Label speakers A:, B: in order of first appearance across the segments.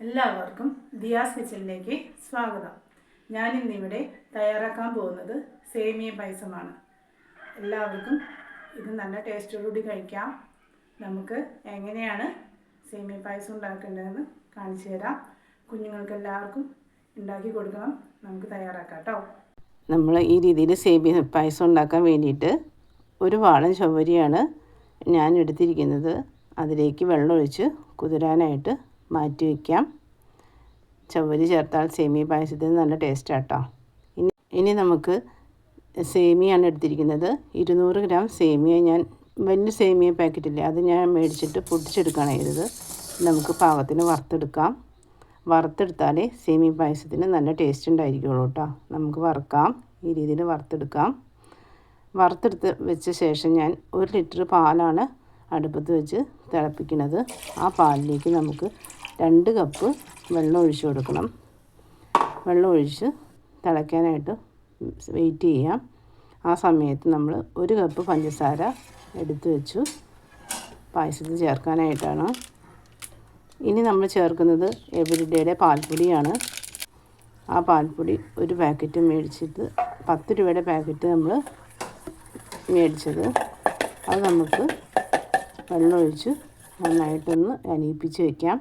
A: എല്ലാവർക്കും ദിയാസ് കിച്ചണിലേക്ക് സ്വാഗതം. ഞാൻ ഇന്നിവിടെ തയ്യാറാക്കാൻ പോകുന്നത് സേമിയ പായസമാണ്. എല്ലാവർക്കും ഇത് നല്ല ടേസ്റ്റോടുകൂടി കഴിക്കാം. നമുക്ക് എങ്ങനെയാണ് സേമിയ പായസം ഉണ്ടാക്കേണ്ടതെന്ന് കാണിച്ചു തരാം. കുഞ്ഞുങ്ങൾക്ക് എല്ലാവർക്കും ഉണ്ടാക്കി കൊടുക്കണം. നമുക്ക് തയ്യാറാക്കാം കേട്ടോ.
B: നമ്മൾ ഈ രീതിയിൽ സേമിയ പായസം ഉണ്ടാക്കാൻ വേണ്ടിയിട്ട് ഒരു വാളം ചവരിയാണ് ഞാൻ എടുത്തിരിക്കുന്നത്. അതിലേക്ക് വെള്ളമൊഴിച്ച് കുതിരാനായിട്ട് മാറ്റി വയ്ക്കാം ചവരി ചേർത്താൽ സേമിയ പായസത്തിന് നല്ല ടേസ്റ്റ് ആട്ടോ. ഇനി ഇനി നമുക്ക് സേമിയാണ് എടുത്തിരിക്കുന്നത്. ഇരുന്നൂറ് ഗ്രാം സേമിയ ഞാൻ വലിയ സേമിയ പാക്കറ്റില്ലേ അത് ഞാൻ മേടിച്ചിട്ട് പൊട്ടിച്ചെടുക്കുകയാണ് ചെയ്തത്. നമുക്ക് പാകത്തിന് വറുത്തെടുക്കാം. വറുത്തെടുത്താലേ സേമിയ പായസത്തിന് നല്ല ടേസ്റ്റ് ഉണ്ടായിരിക്കുള്ളൂ കേട്ടോ നമുക്ക് വറുക്കാം. ഈ രീതിയിൽ വറുത്തെടുക്കാം. വറുത്തെടുത്ത് വെച്ച ശേഷം ഞാൻ ഒരു ലിറ്റർ പാലാണ് അടുപ്പത്ത് വെച്ച് തിളപ്പിക്കുന്നത്. ആ പാലിലേക്ക് നമുക്ക് രണ്ട് കപ്പ് വെള്ളം ഒഴിച്ച് കൊടുക്കണം. വെള്ളം ഒഴിച്ച് തിളയ്ക്കാനായിട്ട് വെയിറ്റ് ചെയ്യാം. ആ സമയത്ത് നമ്മൾ ഒരു കപ്പ് പഞ്ചസാര എടുത്ത് വെച്ചു. പായസത്തിൽ ചേർക്കാനായിട്ടാണ്. ഇനി നമ്മൾ ചേർക്കുന്നത് എവരിഡേയുടെ പാൽപ്പൊടിയാണ്. ആ പാൽപ്പൊടി ഒരു പാക്കറ്റ് മേടിച്ചിട്ട് പത്ത് രൂപയുടെ പാക്കറ്റ് നമ്മൾ മേടിച്ചത്. അത് നമുക്ക് വെള്ളമൊഴിച്ച് നന്നായിട്ടൊന്ന് അനിയിപ്പിച്ച് വയ്ക്കാം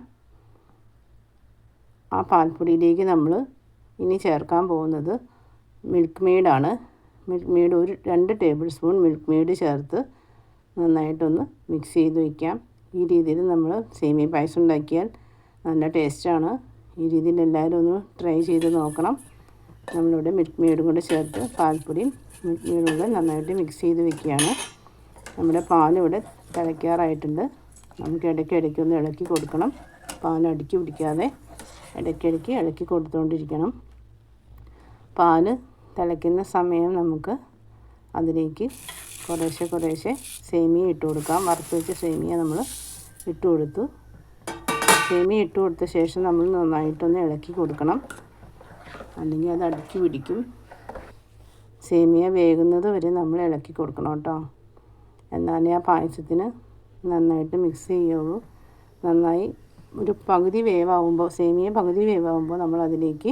B: ആ പാൽപ്പൊടിയിലേക്ക് നമ്മൾ ഇനി ചേർക്കാൻ പോകുന്നത് മിൽക്ക് മെയ്ഡാണ്. മിൽക്ക് മെയ്ഡ് ഒരു രണ്ട് ടേബിൾ സ്പൂൺ മിൽക്ക് മെയ്ഡ് ചേർത്ത് നന്നായിട്ടൊന്ന് മിക്സ് ചെയ്ത് വയ്ക്കാം ഈ രീതിയിൽ നമ്മൾ സേമിയ പായസം ഉണ്ടാക്കിയാൽ നല്ല ടേസ്റ്റാണ്. ഈ രീതിയിൽ എല്ലാവരും ഒന്ന് ട്രൈ ചെയ്ത് നോക്കണം. നമ്മളിവിടെ മിൽക്ക് മെയ്ഡും കൂടെ ചേർത്ത് പാൽപ്പൊടിയും മിൽക്ക് മെയ്ഡും കൂടെ നന്നായിട്ട് മിക്സ് ചെയ്ത് വെക്കുകയാണ്. നമ്മുടെ പാലിവിടെ തിളയ്ക്കാറായിട്ടുണ്ട്. നമുക്ക് ഇടയ്ക്ക് ഇടയ്ക്ക് ഒന്ന് ഇളക്കി കൊടുക്കണം. പാൽ അടുക്കി പിടിക്കാതെ ഇടയ്ക്കിടയ്ക്ക് ഇളക്കി കൊടുത്തുകൊണ്ടിരിക്കണം പാൽ തിളയ്ക്കുന്ന സമയം നമുക്ക് അതിലേക്ക് കുറേശ്ശെ കുറേശ്ശെ സേമിയ ഇട്ട് കൊടുക്കാം. വറുത്ത് വെച്ച സേമിയ നമ്മൾ ഇട്ട് കൊടുത്തു. സേമിയ ഇട്ട് കൊടുത്ത ശേഷം നമ്മൾ നന്നായിട്ടൊന്ന് ഇളക്കി കൊടുക്കണം. അല്ലെങ്കിൽ അത് അടുക്കി പിടിക്കും. സേമിയ വേകുന്നത് വരെ നമ്മൾ ഇളക്കി കൊടുക്കണം കേട്ടോ. എന്നാലേ ആ പായസത്തിന് നന്നായിട്ട് മിക്സ് ചെയ്യുള്ളൂ നന്നായി ഒരു പകുതി വേവാകുമ്പോൾ സേമിയ പകുതി വേവാകുമ്പോൾ നമ്മൾ അതിലേക്ക്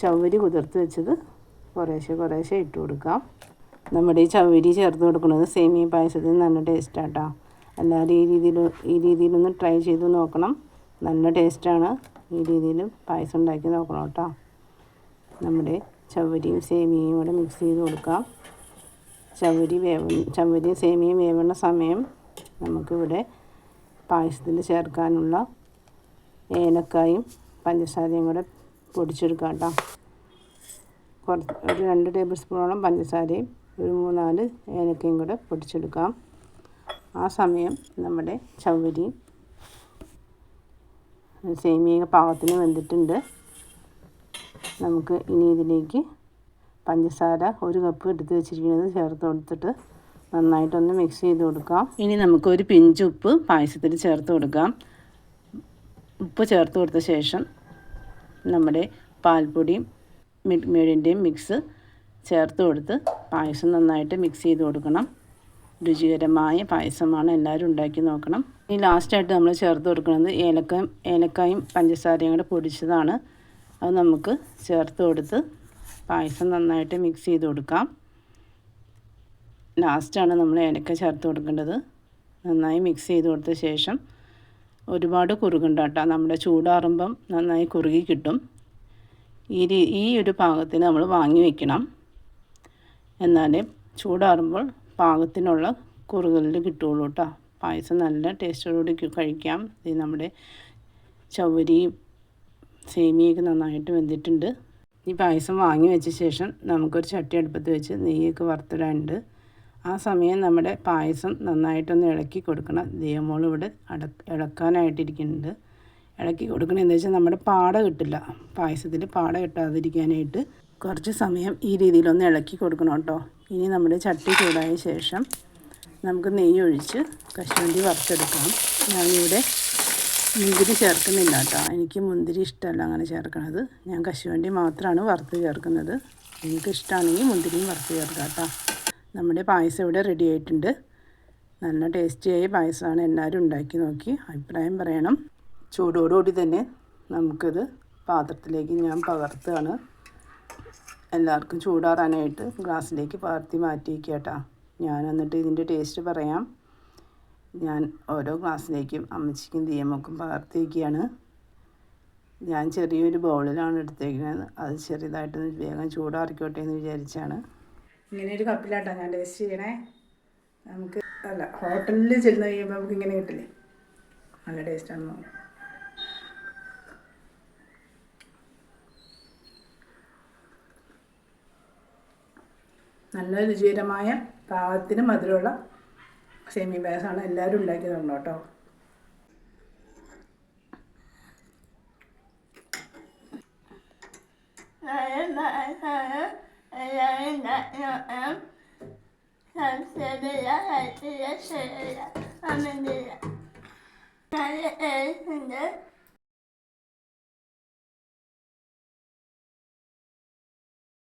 B: ചവരി കുതിർത്ത് വെച്ചത് കുറേശ്ശെ കുറേശ്ശെ ഇട്ട് കൊടുക്കാം. നമ്മുടെ ഈ ചവരി ചേർത്ത് കൊടുക്കുന്നത് സേമിയ പായസത്തിന് നല്ല ടേസ്റ്റാട്ടോ എല്ലാവരും ഈ രീതിയിൽ ഈ രീതിയിലൊന്ന് ട്രൈ ചെയ്ത് നോക്കണം. നല്ല ടേസ്റ്റാണ് ഈ രീതിയിൽ പായസം ഉണ്ടാക്കി നോക്കണം കേട്ടോ. നമ്മുടെ ചവരിയും സേമിയയും കൂടെ മിക്സ് ചെയ്ത് കൊടുക്കാം. ചവരി വേവ ചവരി സേമിയ വേവുന്ന സമയം നമുക്കിവിടെ പായസത്തിൽ ചേർക്കാനുള്ള ഏലക്കായും പഞ്ചസാരയും കൂടെ പൊടിച്ചെടുക്കാം കേട്ടോ. കുറച്ച് ഒരു രണ്ട് ടേബിൾ സ്പൂണോളം പഞ്ചസാരയും ഒരു മൂന്നാൽ ഏലക്കയും കൂടെ പൊടിച്ചെടുക്കാം. ആ സമയം നമ്മുടെ ചവരി സേമിയ പാകത്തിന് വെന്തിട്ടുണ്ട്. നമുക്ക് ഇനി ഇതിലേക്ക് പഞ്ചസാര ഒരു കപ്പ് എടുത്ത് വെച്ചിരിക്കുന്നത് ചേർത്ത് കൊടുത്തിട്ട് നന്നായിട്ടൊന്ന് മിക്സ് ചെയ്ത് കൊടുക്കാം. ഇനി നമുക്ക് ഒരു പിഞ്ച് ഉപ്പ് പായസത്തിൽ ചേർത്ത് കൊടുക്കാം. ഉപ്പ് ചേർത്ത് കൊടുത്ത ശേഷം നമ്മുടെ പാൽപ്പൊടിയും മിൽക്ക് മേഡിന്റെയും മിക്സ് ചേർത്ത് കൊടുത്ത് പായസം നന്നായിട്ട് മിക്സ് ചെയ്ത് കൊടുക്കണം. രുചികരമായ പായസമാണ് എല്ലാവരും ഉണ്ടാക്കി നോക്കണം. ഇനി ലാസ്റ്റായിട്ട് നമ്മൾ ചേർത്ത് കൊടുക്കുന്നത് ഏലക്കായും ഏലക്കായും പഞ്ചസാരയും കൂടെ പൊടിച്ചതാണ്. അത് നമുക്ക് ചേർത്ത് കൊടുത്ത് പായസം നന്നായിട്ട് മിക്സ് ചെയ്ത് കൊടുക്കാം. ലാസ്റ്റാണ് നമ്മൾ ഏലക്ക ചേർത്ത് കൊടുക്കേണ്ടത്. നന്നായി മിക്സ് ചെയ്ത് കൊടുത്ത ശേഷം ഒരുപാട് കുറുകുണ്ട് കേട്ടോ. നമ്മുടെ ചൂടാറുമ്പം നന്നായി കുറുകി കിട്ടും. ഈ ഈ ഒരു പാകത്തിന് നമ്മൾ വാങ്ങി വെക്കണം. എന്നാലേ ചൂടാറുമ്പോൾ പാകത്തിനുള്ള കുറുകലിൽ കിട്ടുള്ളൂ കേട്ടോ. പായസം നല്ല ടേസ്റ്റോടുകൂടി കഴിക്കാം. ഇത് നമ്മുടെ ചവരിയും സേമിയൊക്കെ നന്നായിട്ട് വെന്തിട്ടുണ്ട്. ഈ പായസം വാങ്ങി വെച്ച ശേഷം നമുക്കൊരു ചട്ടി അടുപ്പത്ത് വെച്ച് നെയ്യൊക്കെ വറുത്തിടാനുണ്ട്. ആ സമയം നമ്മുടെ പായസം നന്നായിട്ടൊന്ന് ഇളക്കി കൊടുക്കണം. ദൈവമോൾ ഇവിടെ അട ഇളക്കാനായിട്ടിരിക്കുന്നുണ്ട്. ഇളക്കി കൊടുക്കണം എന്താ വെച്ചാൽ നമ്മുടെ പാട കിട്ടില്ല. പായസത്തിൽ പാട കിട്ടാതിരിക്കാനായിട്ട് കുറച്ച് സമയം ഈ രീതിയിലൊന്ന് ഇളക്കി കൊടുക്കണം കേട്ടോ. ഇനി നമ്മുടെ ചട്ടി ചൂടായ ശേഷം നമുക്ക് നെയ്യ് ഒഴിച്ച് കശുവണ്ടി വറുത്തെടുക്കാം. ഞാനിവിടെ മുന്തിരി ചേർക്കുന്നില്ല കേട്ടോ. എനിക്ക് മുന്തിരി ഇഷ്ടമല്ല അങ്ങനെ ചേർക്കണത്. ഞാൻ കശുവണ്ടി മാത്രമാണ് വറുത്ത് ചേർക്കുന്നത്. നിങ്ങൾക്ക് ഇഷ്ടമാണെങ്കിൽ മുന്തിരിയും വറുത്ത് ചേർക്കാം കേട്ടോ. നമ്മുടെ പായസം ഇവിടെ റെഡി ആയിട്ടുണ്ട്. നല്ല ടേസ്റ്റിയായ പായസമാണ് എല്ലാവരും ഉണ്ടാക്കി നോക്കി. അഭിപ്രായം പറയണം. ചൂടോടുകൂടി തന്നെ നമുക്കത് പാത്രത്തിലേക്ക് ഞാൻ പകർത്തുകയാണ്. എല്ലാവർക്കും ചൂടാറാനായിട്ട് ഗ്ലാസ്സിലേക്ക് പകർത്തി മാറ്റി കേട്ടോ. ഞാൻ എന്നിട്ട് ഇതിന്റെ ടേസ്റ്റ് പറയാം. ഞാൻ ഓരോ ഗ്ലാസ്സിലേക്കും അമ്മച്ചിക്കും ദിയമ്മക്കും പകർത്തിയിരിക്കുകയാണ്. ഞാൻ ചെറിയൊരു ബൗളിലാണ് എടുത്തേക്കുന്നത്. അത് ചെറുതായിട്ടൊന്ന് വേഗം ചൂടാറിക്കോട്ടെ എന്ന് വിചാരിച്ചാണ്.
A: ഇങ്ങനെ ഒരു കപ്പിലാട്ടോ ഞാൻ ടേസ്റ്റ് ചെയ്യണേ. നമുക്ക് അല്ല ഹോട്ടലിൽ ചെന്ന് കഴിയുമ്പോൾ നമുക്ക് ഇങ്ങനെ കിട്ടില്ലേ? നല്ല ടേസ്റ്റാണ് നല്ല രുചികരമായ പാകത്തിന് മധുരമുള്ള സേമിയ പായസമാണ് എല്ലാവരും ഉണ്ടാക്കി തന്നോ കേട്ടോ
C: Amen.